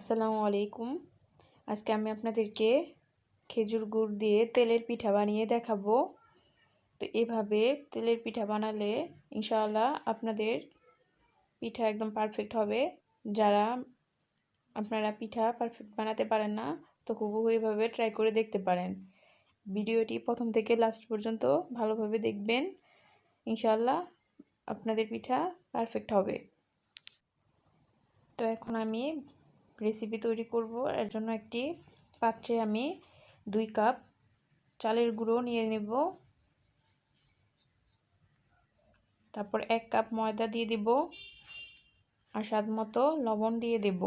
আসসালামু আলাইকুম। আজকে আমি আপনাদেরকে খেজুর গুড় দিয়ে তেলের পিঠা বানিয়ে দেখাবো। তো এভাবে তেলের পিঠা বানালে ইনশাআল্লাহ আপনাদের পিঠা একদম পারফেক্ট হবে। যারা আপনারা পিঠা পারফেক্ট বানাতে পারেন না, তো হুবহু এইভাবে ট্রাই করে দেখতে পারেন। ভিডিওটি প্রথম থেকে লাস্ট পর্যন্ত ভালোভাবে দেখবেন। ইনশাআল্লাহ আপনাদের পিঠা পারফেক্ট হবে। তো এখন আমি রেসিপি তৈরি করব। এর জন্য একটি পাত্রে আমি দুই কাপ চালের গুঁড়ো নিয়ে নেব। তারপর এক কাপ ময়দা দিয়ে দেব আর স্বাদ মতো লবণ দিয়ে দেব।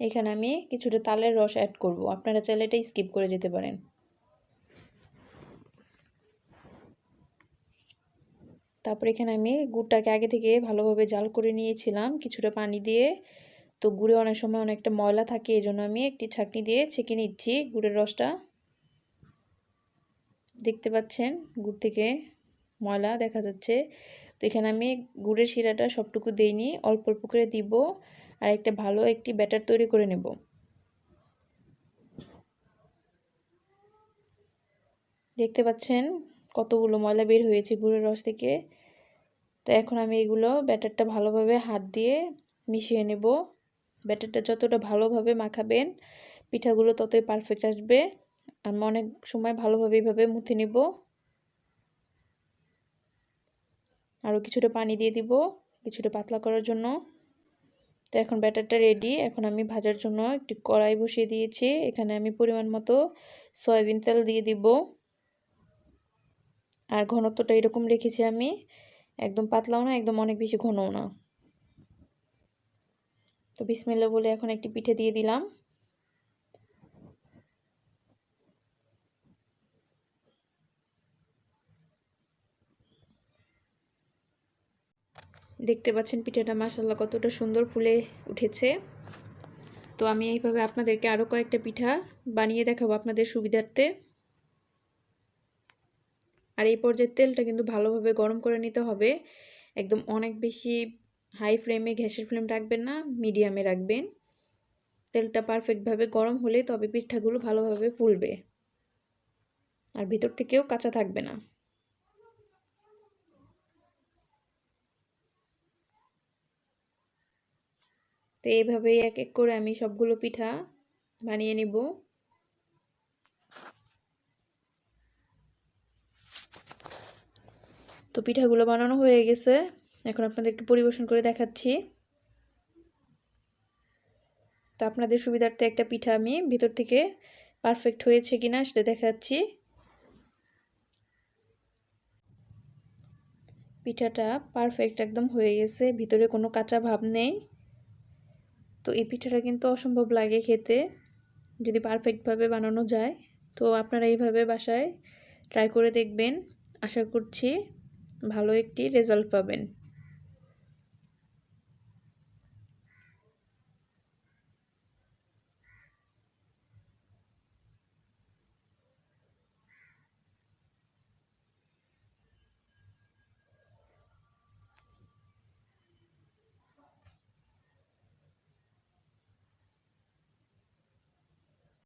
এখানে আমি কিছুটা তালের রস অ্যাড করব। আপনারা চাইলে এটা স্কিপ করে যেতে পারেন। তারপর এখানে আমি গুড়টাকে আগে থেকে ভালোভাবে জাল করে নিয়েছিলাম কিছুটা পানি দিয়ে। তো গুড়ে অনেক সময় অনেকটা ময়লা থাকে এই জন্য আমি একটি ছাঁকনি দিয়ে ছেঁকে নিচ্ছি গুড়ের রসটা। দেখতে পাচ্ছেন গুড় থেকে ময়লা দেখা যাচ্ছে। তো এখানে আমি গুড়ের শিরাটা সবটুকু দিইনি, অল্প অল্প করে দিব আর একটা ভালো একটি ব্যাটার তৈরি করে নেব। দেখতে পাচ্ছেন কতগুলো ময়লা বের হয়েছে গুড়ের রস থেকে। তো এখন আমি এগুলো ব্যাটারটা ভালোভাবে হাত দিয়ে মিশিয়ে নেব। ব্যাটারটা যতটা ভালোভাবে মাখাবেন, পিঠাগুলো ততই পারফেক্ট আসবে। আমি অনেক সময় ভালোভাবে এইভাবে মুথে নেব। আরও কিছুটা পানি দিয়ে দিব, কিছুটা পাতলা করার জন্য। তো এখন ব্যাটারটা রেডি এখন আমি ভাজার জন্য একটি কড়াই বসিয়ে দিয়েছি। এখানে আমি পরিমাণ মতো সয়াবিন তেল দিয়ে দিব। আর ঘনত্বটা এরকম রেখেছি আমি, একদম পাতলাও না, একদম অনেক বেশি ঘনও না। তো বিসমিল্লা বলে এখন একটি পিঠে দিয়ে দিলাম। দেখতে পাচ্ছেন পিঠাটা মাসাল্লাহ কতটা সুন্দর ফুলে উঠেছে। তো আমি এইভাবে আপনাদেরকে আরও কয়েকটা পিঠা বানিয়ে দেখাবো আপনাদের সুবিধার্থে। আর এই পর্যায়ে তেলটা কিন্তু ভালোভাবে গরম করে নিতে হবে। একদম অনেক বেশি হাই ফ্লেমে গ্যাসের ফ্লেম রাখবেন না মিডিয়ামে রাখবেন। তেলটা পারফেক্টভাবে গরম হলে তবে পিঠাগুলো ভালোভাবে ফুলবে। আর ভিতর থেকেও কাঁচা থাকবে না। তো এইভাবেই এক এক করে আমি সবগুলো পিঠা বানিয়ে নেব। তো পিঠাগুলো বানানো হয়ে গেছে। এখন আপনাদের একটু পরিবেশন করে দেখাচ্ছি। তো আপনাদের সুবিধার্থে একটা পিঠা আমি ভিতর থেকে পারফেক্ট হয়েছে কিনা সেটা দেখাচ্ছি। পিঠাটা পারফেক্ট একদম হয়ে গেছে, ভিতরে কোনো কাঁচা ভাব নেই। তো এই পিঠাটা কিন্তু অসম্ভব লাগে খেতে, যদি পারফেক্টভাবে বানানো যায়। তো আপনারা এইভাবে বাসায় ট্রাই করে দেখবেন, আশা করছি। ভালো একটি রেজাল্ট পাবেন।